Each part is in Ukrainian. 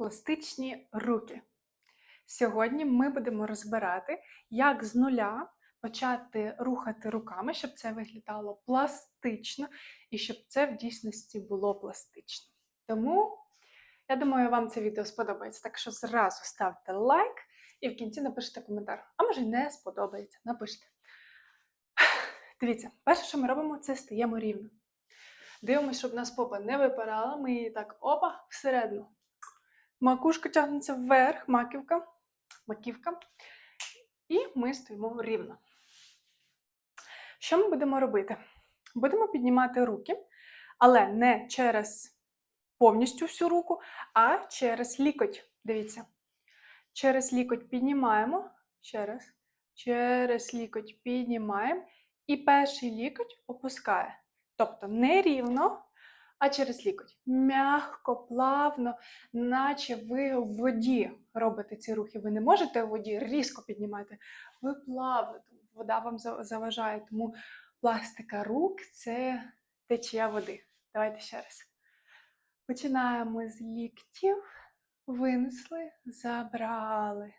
Пластичні руки. Сьогодні ми будемо розбирати, як з нуля почати рухати руками, щоб це виглядало пластично і щоб це в дійсності було пластично. Тому я думаю, вам це відео сподобається. Так що зразу ставте лайк і в кінці напишіть коментар. А може не сподобається, напишіть. Дивіться, перше, що ми робимо, це стаємо рівно. Дивимося, щоб у нас попа не випирала. Ми її так опа всередину. Макушка тягнеться вверх, маківка, маківка. І ми стоїмо рівно. Що ми будемо робити? Будемо піднімати руки, але не через повністю всю руку, а через лікоть. Дивіться. Через лікоть піднімаємо. Ще раз. Через лікоть піднімаємо. І перший лікоть опускає. Тобто не рівно, а через лікоть. Мягко, плавно, наче ви в воді робите ці рухи. Ви не можете в воді різко піднімати. Ви плавно, вода вам заважає. Тому пластика рук це течія води. Давайте ще раз. Починаємо з ліктів, винесли, забрали.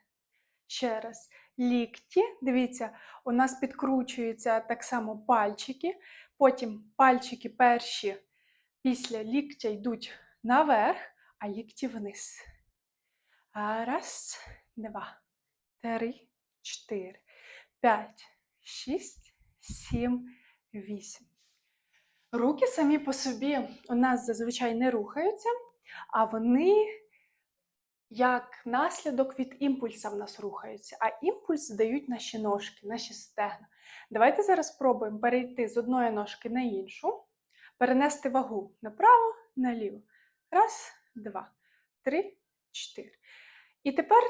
Ще раз. Лікті. Дивіться, у нас підкручуються так само пальчики. Потім пальчики перші після ліктя йдуть наверх, а лікті вниз. Раз, два, три, чотири, п'ять, шість, сім, вісім. Руки самі по собі у нас зазвичай не рухаються, а вони як наслідок від імпульса в нас рухаються, а імпульс дають наші ножки, наші стегна. Давайте зараз спробуємо перейти з одної ножки на іншу, перенести вагу направо, наліво. Раз, два, три, чотири. І тепер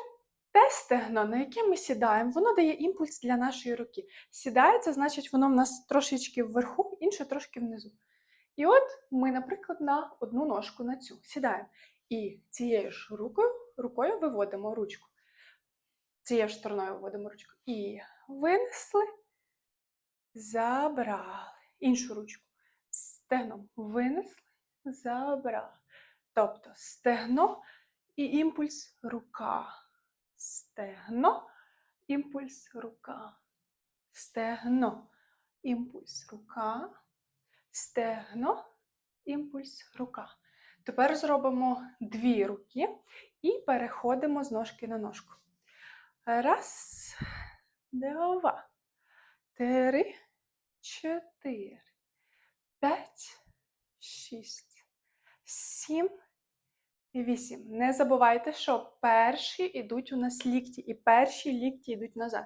те стегно, на яке ми сідаємо, воно дає імпульс для нашої руки. Сідає, це значить, воно в нас трошечки вверху, інше трошки внизу. І от ми, наприклад, на одну ножку на цю сідаємо. І цією ж рукою, рукою виводимо ручку. Цією ж стороною виводимо ручку. І винесли, забрали. Іншу ручку. Стегном винесли, забрали. Тобто стегно і імпульс рука. Стегно, імпульс рука. Стегно, імпульс рука. Стегно, імпульс рука. Тепер зробимо дві руки і переходимо з ножки на ножку. Раз, два, три, чотири, п'ять, шість, сім, вісім. Не забувайте, що перші йдуть у нас лікті, і перші лікті йдуть назад.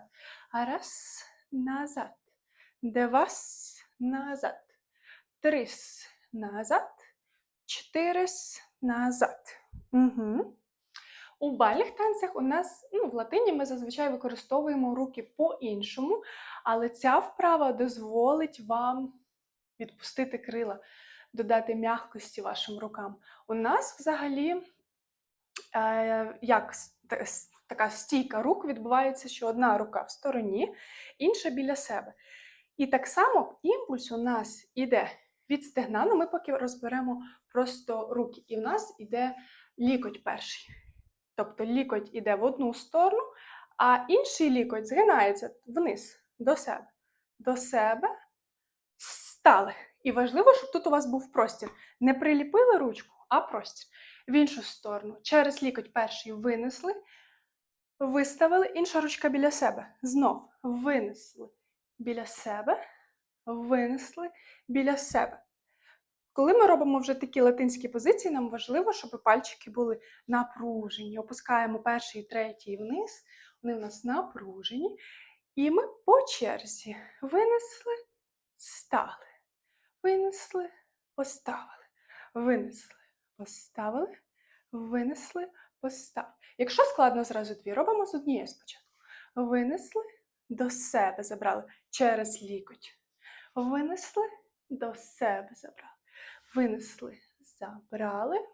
Раз, назад. Два, назад. Три, назад. Чотири назад. Угу. У бальних танцях у нас ну, в латині ми зазвичай використовуємо руки по-іншому, але ця вправа дозволить вам відпустити крила, додати м'якості вашим рукам. У нас взагалі е, як така стійка рук відбувається, що одна рука в стороні, інша біля себе. І так само імпульс у нас іде від стегна, ну ми поки розберемо просто руки. І в нас іде лікоть перший. Тобто лікоть іде в одну сторону, а інший лікоть згинається вниз до себе. До себе стали. І важливо, щоб тут у вас був простір. Не приліпили ручку, а простір. В іншу сторону. Через лікоть перший винесли, виставили, інша ручка біля себе. Знов винесли біля себе, винесли біля себе. Коли ми робимо вже такі латинські позиції, нам важливо, щоб пальчики були напружені. Опускаємо перший і третій вниз, вони в нас напружені. І ми по черзі винесли, стали, винесли, поставили, винесли, поставили, винесли, поставили. Якщо складно зразу дві, робимо з однією спочатку. Винесли, до себе забрали через лікоть. Винесли, до себе забрали. Винесли, забрали,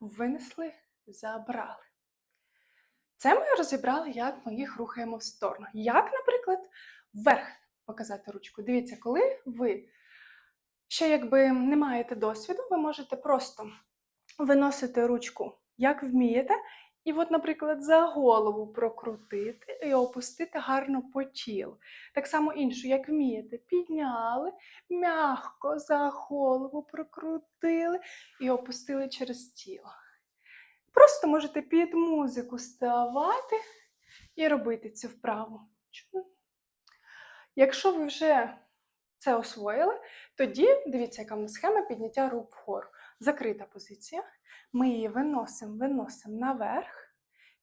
винесли, забрали. Це ми розібрали, як ми їх рухаємо в сторону. Як, наприклад, вверх показати ручку. Дивіться, коли ви ще якби не маєте досвіду, ви можете просто виносити ручку як вмієте. І от, наприклад, за голову прокрутити і опустити гарно по тілу. Так само іншу, як вмієте, підняли, м'ягко за голову прокрутили і опустили через тіло. Просто можете під музику ставати і робити цю вправу. Якщо ви вже це освоїли, тоді дивіться, яка в нас схема підняття рук вгору. Закрита позиція. Ми її виносимо, виносимо наверх,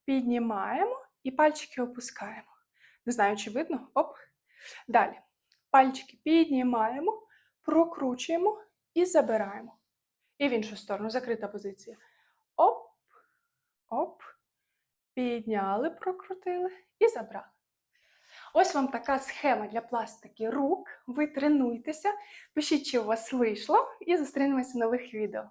піднімаємо і пальчики опускаємо. Не знаю, чи видно. Оп. Далі. Пальчики піднімаємо, прокручуємо і забираємо. І в іншу сторону закрита позиція. Оп, оп. Підняли, прокрутили і забрали. Ось вам така схема для пластики рук. Ви тренуйтеся, пишіть, чи у вас вийшло, і зустрінемося в нових відео.